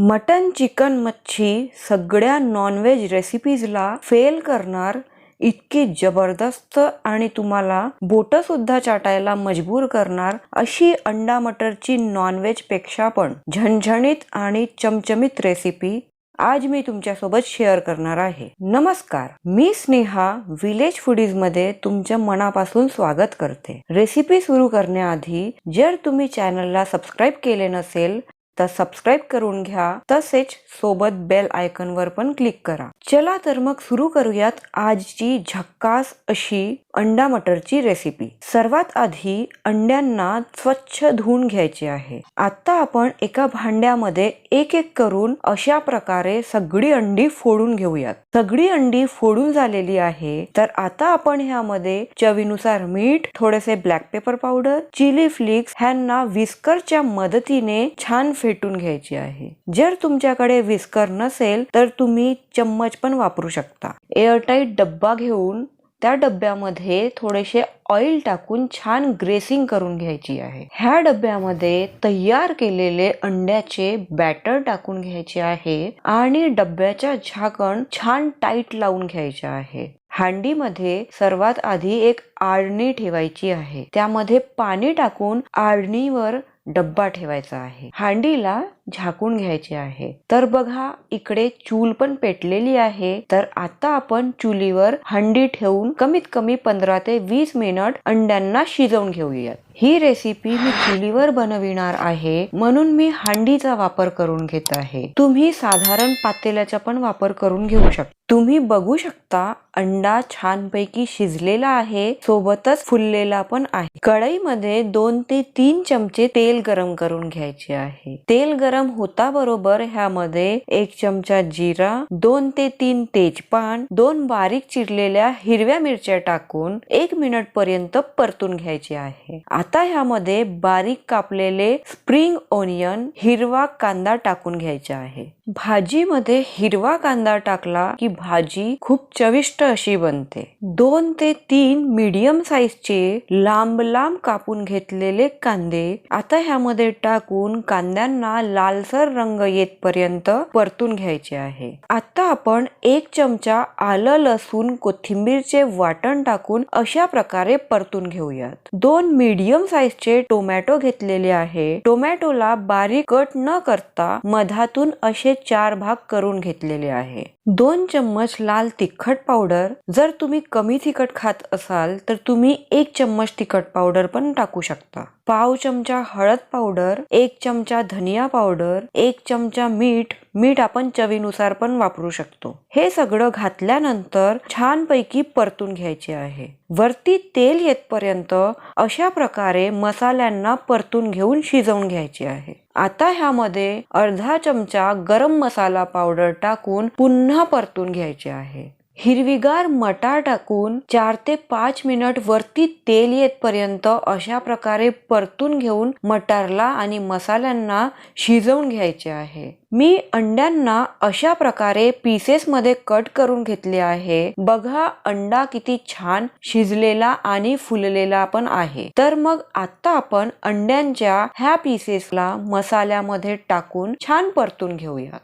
Mutton chicken मच्छी सगळ्या non veg रेसिपीजला fail करणार इतकी जबरदस्त आणि तुम्हाला बोट सुद्धा चाटायला मजबूर करणार अशी अंडा मटरची नॉनव्हेजपेक्षा पण झणझणीत आणि चमचमीत रेसिपी आज मी तुमच्यासोबत शेअर करणार आहे. नमस्कार मी स्नेहा विलेज फुडीजमध्ये तुमच्या मनापासून स्वागत करते. रेसिपी सुरू करण्याआधी जर तुम्ही चॅनलला सबस्क्राईब केले नसेल तर सबस्क्राईब करून घ्या. तसेच सोबत बेल आयकॉन वर पण क्लिक करा. चला तर मग सुरू करूयात आजची झक्कास अशी अंडा मटरची रेसिपी सर्वात आधी अंड्यांना स्वच्छ धुवून घ्यायचे आहे. आता आपण एका भांड्यामध्ये एक एक करून अशा प्रकारे सगळी अंडी फोडून घेऊयात. सगळी अंडी फोडून झालेली आहे तर आता आपण ह्यामध्ये चवीनुसार मीठ थोडेसे black pepper powder chilli flakes ह्यांना विस्करच्या मदतीने छान फेटून घ्यायची आहे. जर तुमच्याकडे विस्कर नसेल तर तुम्ही चम्मच पण वापरू शकता. एअरटाईट डब्बा घेऊन त्या डब्यामध्ये थोडेसे ऑइल टाकून छान ग्रेसिंग करून घ्यायची आहे. ह्या डब्यामध्ये तयार केलेले अंड्याचे बॅटर टाकून घ्यायचे आहे आणि डब्याच्या झाकण छान टाईट लावून घ्यायचे आहे. हांडीमध्ये सर्वात आधी एक आळणी ठेवायची आहे. त्यामध्ये पाणी टाकून आळणीवर डब्बा ठेवायचा आहे. हांडीला झाकून घ्यायचे आहे. तर बघा इकडे चूल पण पेटलेली आहे. तर आता आपण चुलीवर हंडी ठेवून कमीत कमी पंधरा ते वीस मिनिट अंड्यांना शिजवून घेऊयात. ही रेसिपी मी चुलीवर बनविणार आहे. म्हणून मी हांडीचा वापर करून घेत आहे. तुम्ही साधारण पातेल्याचा पण वापर करून घेऊ शकता तुम्ही बघू शकता अंडा छानपैकी शिजलेला आहे सोबतच फुललेला पण आहे. कढईमध्ये दोन ते तीन चमचे तेल गरम करून घ्यायचे आहे. तेल गरम होता बरोबर ह्यामध्ये एक चमचा जिरा दोन ते तीन तेजपान दोन बारीक चिरलेल्या हिरव्या मिरच्या टाकून एक मिनिट पर्यंत परतून घ्यायचे आहे. आता ह्यामध्ये बारीक कापलेले स्प्रिंग ओनियन हिरवा कांदा टाकून घ्यायचा आहे. भाजीमध्ये हिरवा कांदा टाकला की भाजी खूप चविष्ट अशी बनते. दोन ते तीन मीडियम साईजचे लांब लांब कापून घेतलेले कांदे आता ह्यामध्ये टाकून कांद्यांना लालसर रंग येतपर्यंत परतून घ्यायचे आहे. आता आपण एक चमचा आलं लसूण कोथिंबीरचे वाटण टाकून अशा प्रकारे परतून घेऊयात. दोन मीडियम साईजचे टोमॅटो घेतलेले आहे. टोमॅटोला बारीक कट न करता मधातून असे चार भाग करून घेतलेले आहे. दोन चम्मच लाल तिखट पावडर. जर तुम्ही कमी तिखट खात असाल तर तुम्ही एक चम्मच तिखट पावडर पण टाकू शकता. पाव चमचा हळद पावडर एक चमचा धनिया पावडर एक चमचा मीठ. मीठ आपण चवीनुसार पण वापरू शकतो. हे सगळं घातल्यानंतर छानपैकी परतून घ्यायचे आहे. वरती तेल येतपर्यंत अशा प्रकारे मसाल्यांना परतून घेऊन शिजवून घ्यायचे आहे. आता ह्यामध्ये अर्धा चमचा गरम मसाला पावडर टाकून पुन्हा परतून घ्यायचे आहे. हिरवीगार मटार टाकून चार ते पाच मिनिट वरती तेल येतपर्यंत अशा प्रकारे परतून घेऊन मटारला आणि मसाल्यांना शिजवून घ्यायचे आहे. मी अंड्यांना अशा प्रकारे पीसेस मध्ये कट करून घेतले आहे. बघा अंडा किती छान शिजलेला आणि फुललेला पण आहे. तर मग आता आपण अंड्यांच्या ह्या पीसेसला मसाल्यामध्ये टाकून छान परतून घेऊया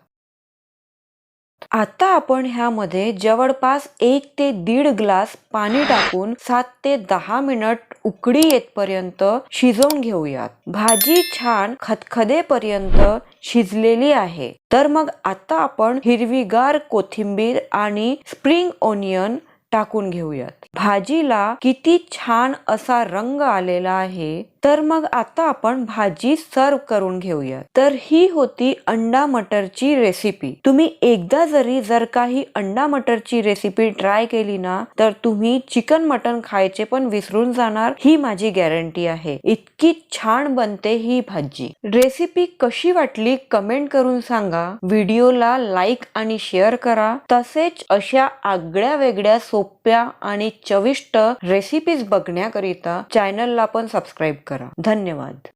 आता आपण ह्यामध्ये जवळपास एक ते दीड ग्लास पाणी टाकून सात ते दहा मिनिट उकडी येतपर्यंत शिजवून घेऊयात. भाजी छान खतखदेपर्यंत शिजलेली आहे. तर मग आता आपण हिरवीगार कोथिंबीर आणि स्प्रिंग ओनियन टाकून घेऊयात. भाजीला किती छान असा रंग आलेला आहे. तर मग आता आपण भाजी सर्व करून घेऊया. तर ही होती अंडा मटरची रेसिपी तुम्ही एकदा जरी जर काही अंडा मटरची रेसिपी ट्राय केली ना तर तुम्ही चिकन मटन खायचे पण विसरून जाणार. ही माझी गॅरंटी आहे. इतकी छान बनते ही भाजी. रेसिपी कशी वाटली कमेंट करून सांगा. व्हिडिओला लाईक आणि शेअर करा. तसेच अशा आगळ्या वेगळ्या सोप्या आणि चविष्ट रेसिपीज बघण्याकरिता चॅनलला पण सबस्क्राईब करा. धन्यवाद.